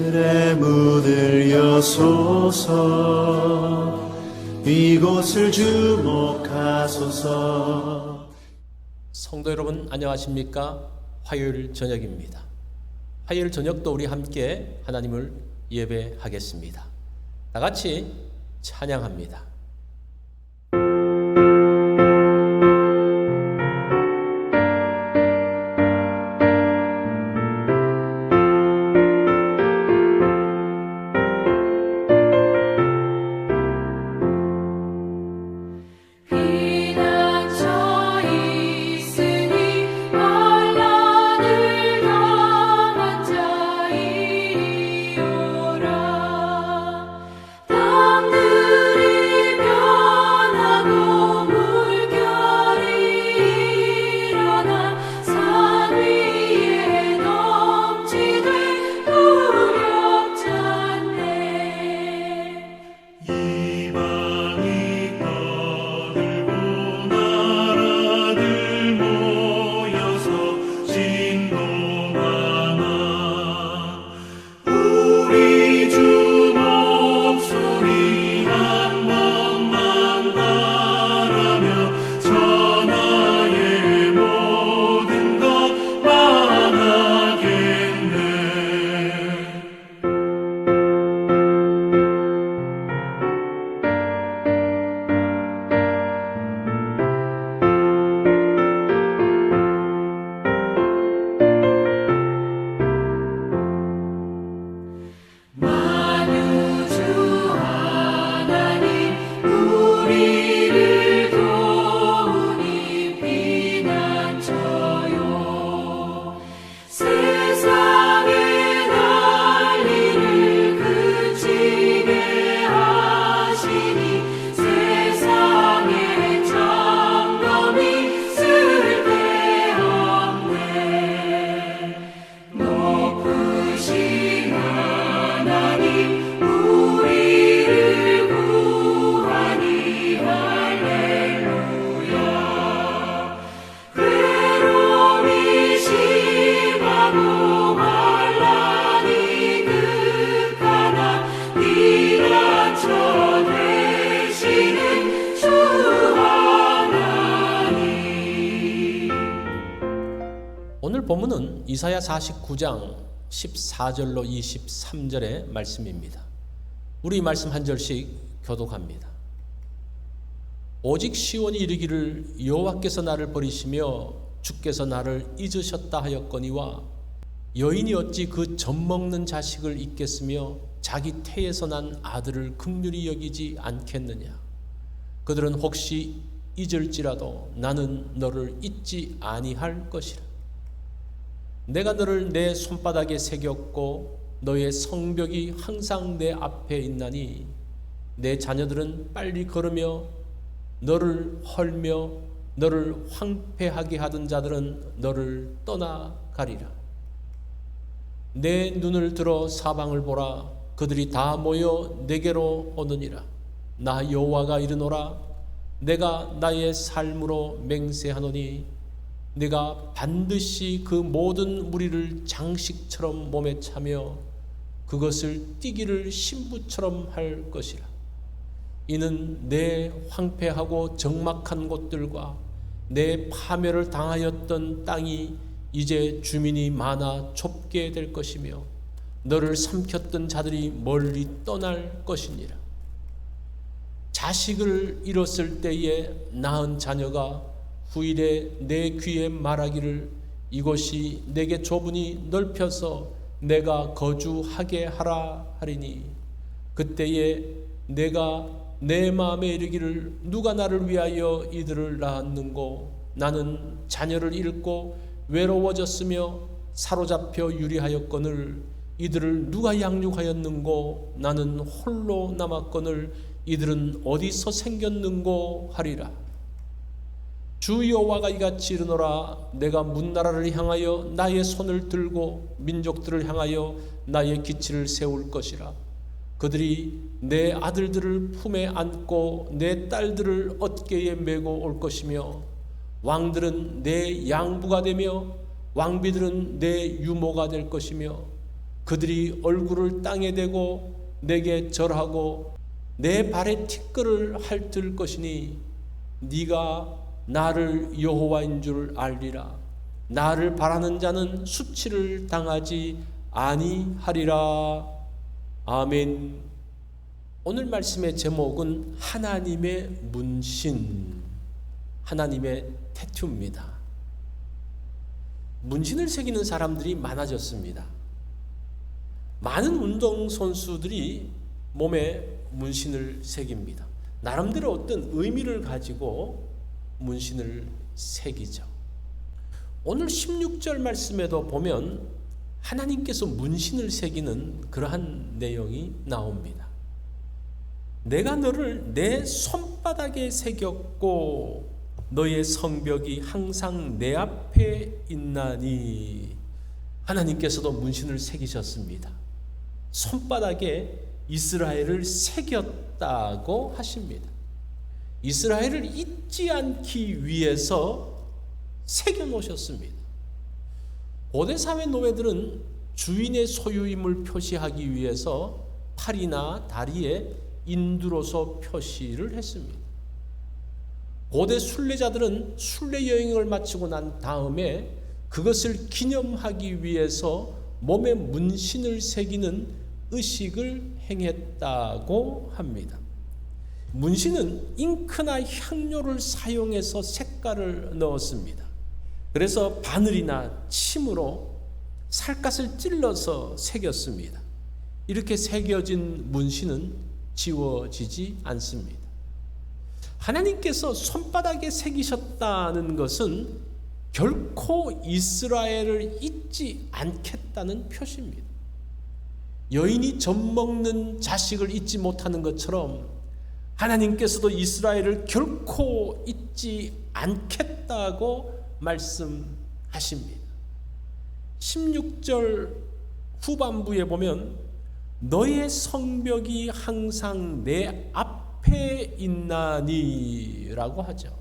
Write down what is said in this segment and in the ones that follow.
하늘의 문을 여소서 이곳을 주목하소서 성도 여러분 안녕하십니까? 화요일 저녁입니다. 화요일 저녁도 우리 함께 하나님을 예배하겠습니다. 다 같이 찬양합니다. love. 오늘 본문은 이사야 49장 14절로 23절의 말씀입니다. 우리 말씀 한 절씩 교독합니다. 오직 시온이 이르기를 여호와께서 나를 버리시며 주께서 나를 잊으셨다 하였거니와 여인이 어찌 그 젖먹는 자식을 잊겠으며 자기 태에서 난 아들을 극률히 여기지 않겠느냐 그들은 혹시 잊을지라도 나는 너를 잊지 아니할 것이라 내가 너를 내 손바닥에 새겼고 너의 성벽이 항상 내 앞에 있나니 내 자녀들은 빨리 걸으며 너를 헐며 너를 황폐하게 하던 자들은 너를 떠나가리라. 내 눈을 들어 사방을 보라. 그들이 다 모여 내게로 오느니라. 나 여호와가 이르노라. 내가 나의 삶으로 맹세하노니 내가 반드시 그 모든 무리를 장식처럼 몸에 차며 그것을 띠기를 신부처럼 할 것이라 이는 내 황폐하고 적막한 곳들과 내 파멸을 당하였던 땅이 이제 주민이 많아 좁게 될 것이며 너를 삼켰던 자들이 멀리 떠날 것이니라. 자식을 잃었을 때에 낳은 자녀가 후일에 내 귀에 말하기를 이곳이 내게 좁으니 넓혀서 내가 거주하게 하라 하리니 그때에 내가 내 마음에 이르기를 누가 나를 위하여 이들을 낳았는고? 나는 자녀를 잃고 외로워졌으며 사로잡혀 유리하였거늘 이들을 누가 양육하였는고? 나는 홀로 남았거늘 이들은 어디서 생겼는고? 하리라 주 여호와가 이같이 이르노라 내가 문나라를 향하여 나의 손을 들고 민족들을 향하여 나의 기치를 세울 것이라. 그들이 내 아들들을 품에 안고 내 딸들을 어깨에 메고 올 것이며 왕들은 내 양부가 되며 왕비들은 내 유모가 될 것이며 그들이 얼굴을 땅에 대고 내게 절하고 내 발에 티끌을 핥을 것이니 네가 나를 여호와인 줄 알리라. 나를 바라는 자는 수치를 당하지 아니하리라. 아멘. 오늘 말씀의 제목은 하나님의 문신 하나님의 태투입니다. 문신을 새기는 사람들이 많아졌습니다. 많은 운동 선수들이 몸에 문신을 새깁니다. 나름대로 어떤 의미를 가지고 문신을 새기죠. 오늘 16절 말씀에도 보면 하나님께서 문신을 새기는 그러한 내용이 나옵니다. 내가 너를 내 손바닥에 새겼고 너의 성벽이 항상 내 앞에 있나니 하나님께서도 문신을 새기셨습니다. 손바닥에 이스라엘을 새겼다고 하십니다. 이스라엘을 잊지 않기 위해서 새겨 놓으셨습니다. 고대 사회 노예들은 주인의 소유임을 표시하기 위해서 팔이나 다리에 인두로서 표시를 했습니다. 고대 순례자들은 순례 여행을 마치고 난 다음에 그것을 기념하기 위해서 몸에 문신을 새기는 의식을 행했다고 합니다. 문신은 잉크나 향료를 사용해서 색깔을 넣었습니다. 그래서 바늘이나 침으로 살갗을 찔러서 새겼습니다. 이렇게 새겨진 문신은 지워지지 않습니다. 하나님께서 손바닥에 새기셨다는 것은 결코 이스라엘을 잊지 않겠다는 표시입니다. 여인이 젖 먹는 자식을 잊지 못하는 것처럼 하나님께서도 이스라엘을 결코 잊지 않겠다고 말씀하십니다. 16절 후반부에 보면 너의 성벽이 항상 내 앞에 있나니라고 하죠.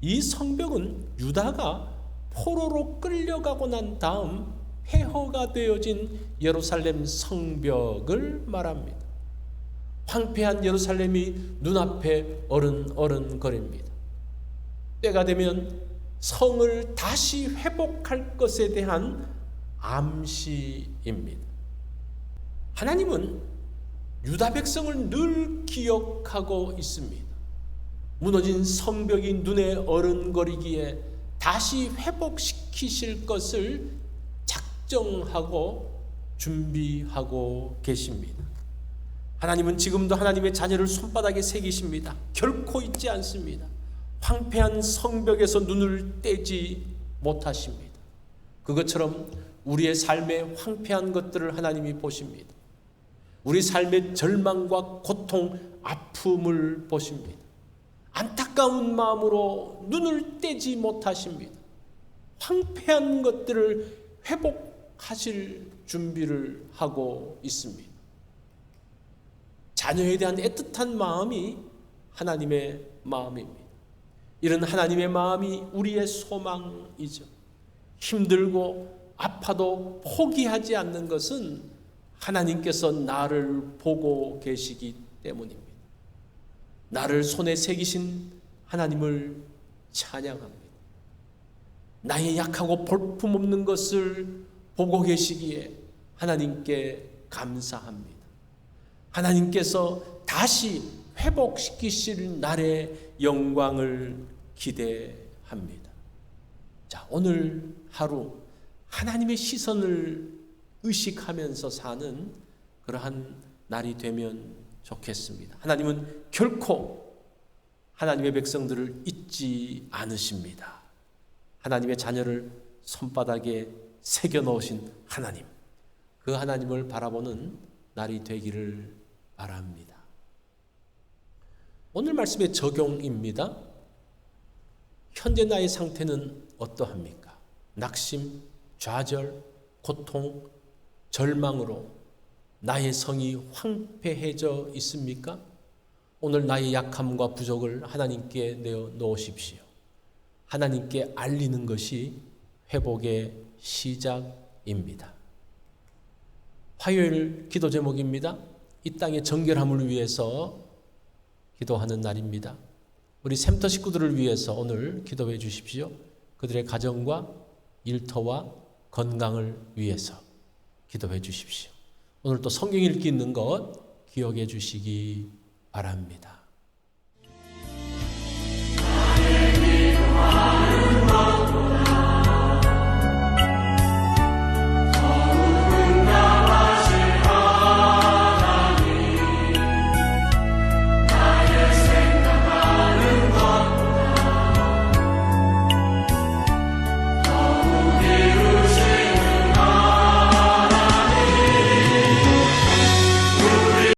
이 성벽은 유다가 포로로 끌려가고 난 다음 폐허가 되어진 예루살렘 성벽을 말합니다. 황폐한 예루살렘이 눈앞에 어른어른거립니다. 때가 되면 성을 다시 회복할 것에 대한 암시입니다. 하나님은 유다 백성을 늘 기억하고 있습니다. 무너진 성벽이 눈에 어른거리기에 다시 회복시키실 것을 작정하고 준비하고 계십니다. 하나님은 지금도 하나님의 자녀를 손바닥에 새기십니다. 결코 잊지 않습니다. 황폐한 성벽에서 눈을 떼지 못하십니다. 그것처럼 우리의 삶의 황폐한 것들을 하나님이 보십니다. 우리 삶의 절망과 고통, 아픔을 보십니다. 안타까운 마음으로 눈을 떼지 못하십니다. 황폐한 것들을 회복하실 준비를 하고 있습니다. 자녀에 대한 애틋한 마음이 하나님의 마음입니다. 이런 하나님의 마음이 우리의 소망이죠. 힘들고 아파도 포기하지 않는 것은 하나님께서 나를 보고 계시기 때문입니다. 나를 손에 새기신 하나님을 찬양합니다. 나의 약하고 볼품없는 것을 보고 계시기에 하나님께 감사합니다. 하나님께서 다시 회복시키실 날의 영광을 기대합니다. 자, 오늘 하루 하나님의 시선을 의식하면서 사는 그러한 날이 되면 좋겠습니다. 하나님은 결코 하나님의 백성들을 잊지 않으십니다. 하나님의 자녀를 손바닥에 새겨 넣으신 하나님. 그 하나님을 바라보는 날이 되기를 바랍니다. 오늘 말씀의 적용입니다. 현재 나의 상태는 어떠합니까? 낙심, 좌절, 고통, 절망으로 나의 성이 황폐해져 있습니까? 오늘 나의 약함과 부족을 하나님께 내어 놓으십시오. 하나님께 알리는 것이 회복의 시작입니다. 화요일 기도 제목입니다. 이 땅의 정결함을 위해서 기도하는 날입니다. 우리 샘터 식구들을 위해서 오늘 기도해 주십시오. 그들의 가정과 일터와 건강을 위해서 기도해 주십시오. 오늘 또 성경 읽기 있는 것 기억해 주시기 바랍니다.